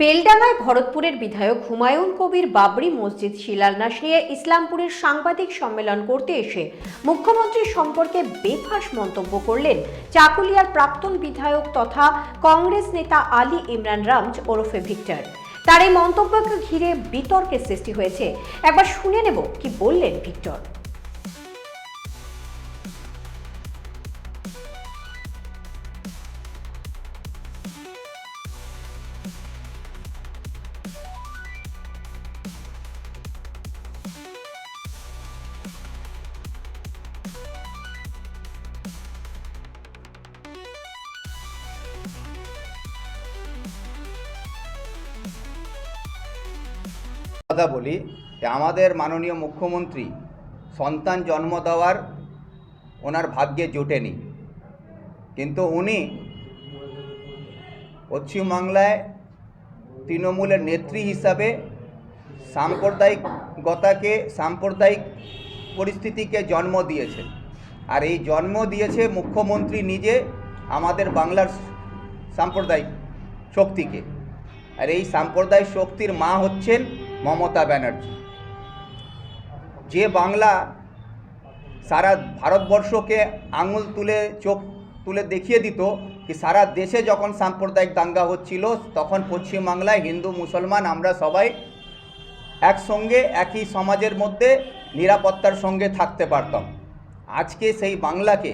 বেলডাঙায় ভরতপুরের বিধায়ক হুমায়ুন কবির বাবরি মসজিদ শিলান্যাস নিয়ে ইসলামপুরের সাংবাদিক সম্মেলন করতে এসে মুখ্যমন্ত্রী সম্পর্কে বেফাস মন্তব্য করলেন চাকুলিয়ার প্রাক্তন বিধায়ক তথা কংগ্রেস নেতা আলী ইমরান রামজ ওরফে ভিক্টর। তার এই মন্তব্যকে ঘিরে বিতর্কের সৃষ্টি হয়েছে। একবার শুনে নেব কি বললেন ভিক্টর। কথা বলি, যে আমাদের মাননীয় মুখ্যমন্ত্রী সন্তান জন্ম দেওয়ার ওনার ভাগ্যে জোটেনি। কিন্তু উনি পশ্চিমবাংলায় তৃণমূলের নেত্রী হিসাবে সাম্প্রদায়িকতাকে, সাম্প্রদায়িক পরিস্থিতিকে জন্ম দিয়েছে আর এই জন্ম দিয়েছে মুখ্যমন্ত্রী নিজে আমাদের বাংলার সাম্প্রদায়িক শক্তিকে। আর এই সাম্প্রদায়িক শক্তির মা হচ্ছেন মমতা ব্যানার্জি। যে বাংলা সারা ভারতবর্ষকে আঙুল তুলে, চোখ তুলে দেখিয়ে দিত কি সারা দেশে যখন সাম্প্রদায়িক দাঙ্গা হচ্ছিল, তখন পশ্চিমবাংলায় হিন্দু, মুসলমান আমরা সবাই একসঙ্গে, একই সমাজের মধ্যে নিরাপত্তার সঙ্গে থাকতে পারতাম। আজকে সেই বাংলাকে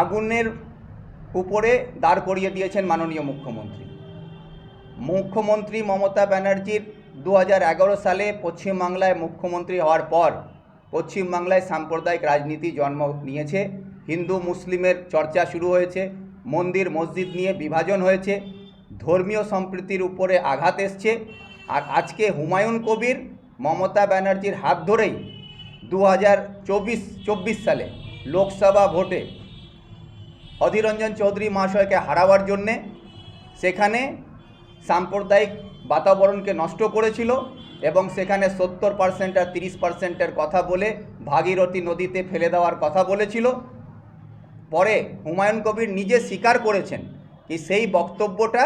আগুনের উপরে দাঁড় করিয়ে দিয়েছেন মাননীয় মুখ্যমন্ত্রী। মুখ্যমন্ত্রী মমতা ব্যানার্জির দু হাজার এগারো সালে পশ্চিমবাংলায় মুখ্যমন্ত্রী হওয়ার পর পশ্চিমবাংলায় সাম্প্রদায়িক রাজনীতি জন্ম নিয়েছে। হিন্দু মুসলিমের চর্চা শুরু হয়েছে। মন্দির, মসজিদ নিয়ে বিভাজন হয়েছে। ধর্মীয় সম্প্রীতির উপরে আঘাত এসছে। আর আজকে হুমায়ুন কবির, মমতা ব্যানার্জির হাত ধরেই দু হাজার সালে লোকসভা ভোটে অধীরঞ্জন চৌধুরী মহাশয়কে হারাবার জন্যে সেখানে সাম্প্রদায়িক বাতাবরণকে নষ্ট করেছিল এবং সেখানে সত্তর পার্সেন্ট আর তিরিশ পার্সেন্টের কথা বলে ভাগীরথী নদীতে ফেলে দেওয়ার কথা বলেছিল। পরে হুমায়ুন কবির নিজে স্বীকার করেছেন কি সেই বক্তব্যটা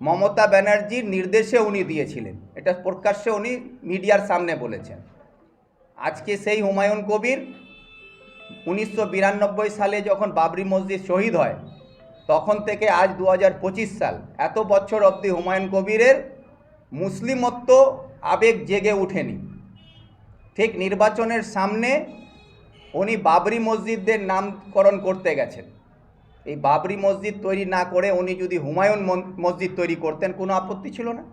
মমতা ব্যানার্জির নির্দেশে উনি দিয়েছিলেন। এটা প্রকাশ্যে উনি মিডিয়ার সামনে বলেছেন। আজকে সেই হুমায়ুন কবির উনিশশো বিরানব্বই সালে যখন বাবরি মসজিদ শহীদ হয় তখন থেকে আজ দু হাজার পঁচিশ সাল, এত বছর অবধি হুমায়ুন কবিরের মুসলিমত্ব আবেগ জেগে ওঠেনি। ঠিক নির্বাচনের সামনে উনি বাবরি মসজিদদের নামকরণ করতে গেছেন। এই বাবরি মসজিদ তৈরি না করে উনি যদি হুমায়ুন মসজিদ তৈরি করতেন, কোনো আপত্তি ছিল না।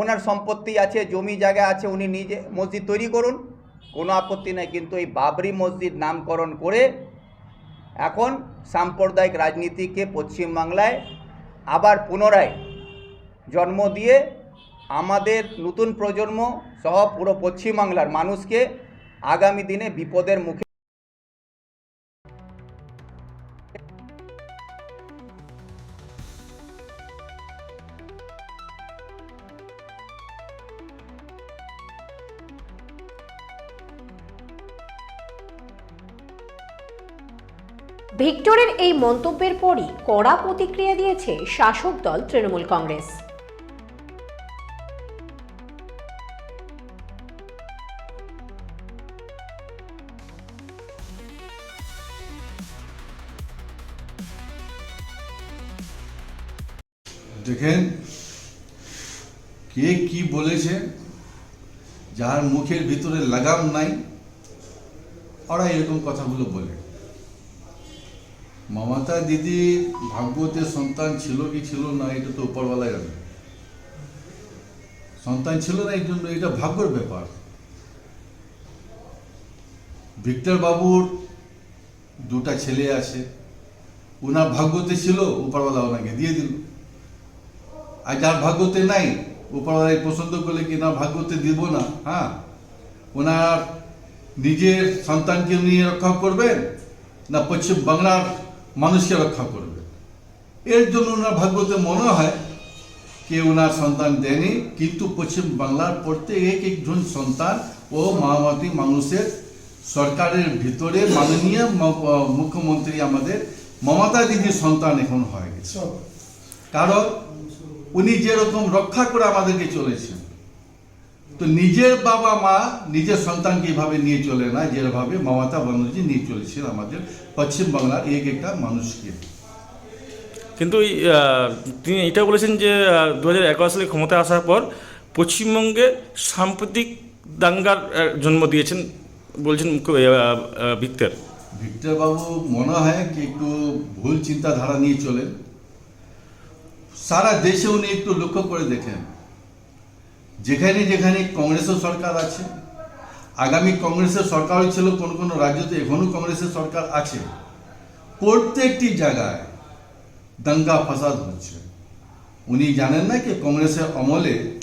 ওনার সম্পত্তি আছে, জমি জায়গা আছে, উনি নিজে মসজিদ তৈরি করুন, কোনো আপত্তি নাই। কিন্তু এই বাবরি মসজিদ নামকরণ করে এখন সাম্প্রদায়িক রাজনীতিকে পশ্চিমবাংলায় আবার পুনরায় জন্ম দিয়ে আমাদের নতুন প্রজন্ম সহ পুরো পশ্চিমবাংলার মানুষকে আগামী দিনে বিপদের মুখে ভিক্টরের এই মন্তব্যের পরই কড়া প্রতিক্রিয়া দিয়েছে শাসক দল তৃণমূল কংগ্রেস। দেখেন, কে কি বলেছে, যার মুখের ভিতরে লাগাম নাই, ওরা এরকম কথাগুলো বলে। মমতা দিদি ভাগবতের সন্তান ছিল কি ছিল না, এটা তো উপরওয়ালা জানে। সন্তান ছিল না এই জন্য এটা ভাগ্যর ব্যাপার। ভিক্টর বাবুর দুটা ছেলে আছে ওনার ভাগ্যতে ছিল উপরওয়ালা ওনাকে দিয়ে দিল। আর যার ভাগ্যতে নাই, উপরওয়ালাই পছন্দ করলে কি না ভাগ্যতে দিব না হ্যাঁ? ওনার নিজের সন্তানকে নিয়ে রক্ষা করবেন, না পশ্চিম বাংলার মানুষকে রক্ষা করবে। এর জন্য ওনার ভাগ্যতে মনে হয় কে ওনার সন্তান দেয়নি কিন্তু পশ্চিম বাংলার প্রত্যেক এক একজন সন্তান ও মামাতি মানুষের সরকারের ভিতরে মাননীয় মুখ্যমন্ত্রী আমাদের মমতা দিদির সন্তান এখন হয়ে গেছে। কারণ উনি যেরকম রক্ষা করে আমাদেরকে চলেছেন তো নিজের বাবা মা নিজের সন্তানকে এভাবে নিয়ে চলে না যেভাবে মমতা ব্যানার্জি নিয়ে চলেছেন আমাদের পশ্চিম বাংলার এক একটা মানুষকে। কিন্তু তিনি এটা বলেছেন যে দু হাজার এগারো সালে ক্ষমতায় আসার পর পশ্চিমবঙ্গে সাম্প্রতিক দাঙ্গার জন্ম দিয়েছেন বলছেন ভিক্টর। বাবু মনে হয় কি একটু ভুল চিন্তাধারা নিয়ে চলেন। সারা দেশে উনি একটু লক্ষ্য করে দেখেন। যেখানে যেখানে কংগ্রেসের সরকার আছে, আগামী কংগ্রেসের সরকার ছিল কোন কোন রাজ্যতে, এখনও কংগ্রেসের সরকার আছে। প্রত্যেকটি জায়গায় দাঙ্গা ফাসাদ হচ্ছে উনি জানেন না কি কংগ্রেসের আমলে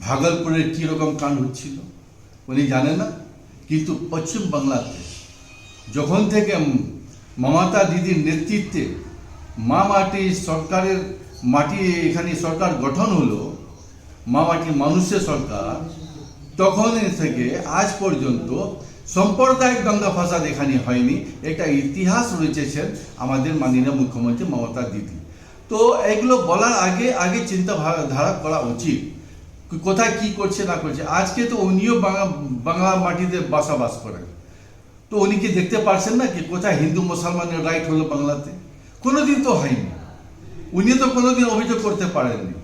ভাগলপুরের কী রকম কাণ্ড হচ্ছিল? উনি জানেন না। কিন্তু পশ্চিম বাংলাতে যখন থেকে মমতা দিদির নেতৃত্বে মা মাটি সরকারের মাটি এখানে সরকার গঠন হলো মা মাটি মানুষের সরকার, তখন থেকে আজ পর্যন্ত সাম্প্রদায়িক দাঙ্গা ফাসাদ এখানে হয়নি। একটা ইতিহাস রয়েছেছেন আমাদের মাননীয় মুখ্যমন্ত্রী মমতা দিদি। তো এগুলো বলার আগে আগে চিন্তা ধারা করা উচিত। কোথায় কি করছে না করছে। আজকে তো উনিও বাংলা বাংলা মাটিতে বাসাবাস করেন। তো উনি কি দেখতে পারছেন না কি কোথায় হিন্দু মুসলমানের রাইট হলো বাংলাতে? কোনোদিন তো হয়নি। উনি তো কোনোদিন অভিযোগ করতে পারেননি।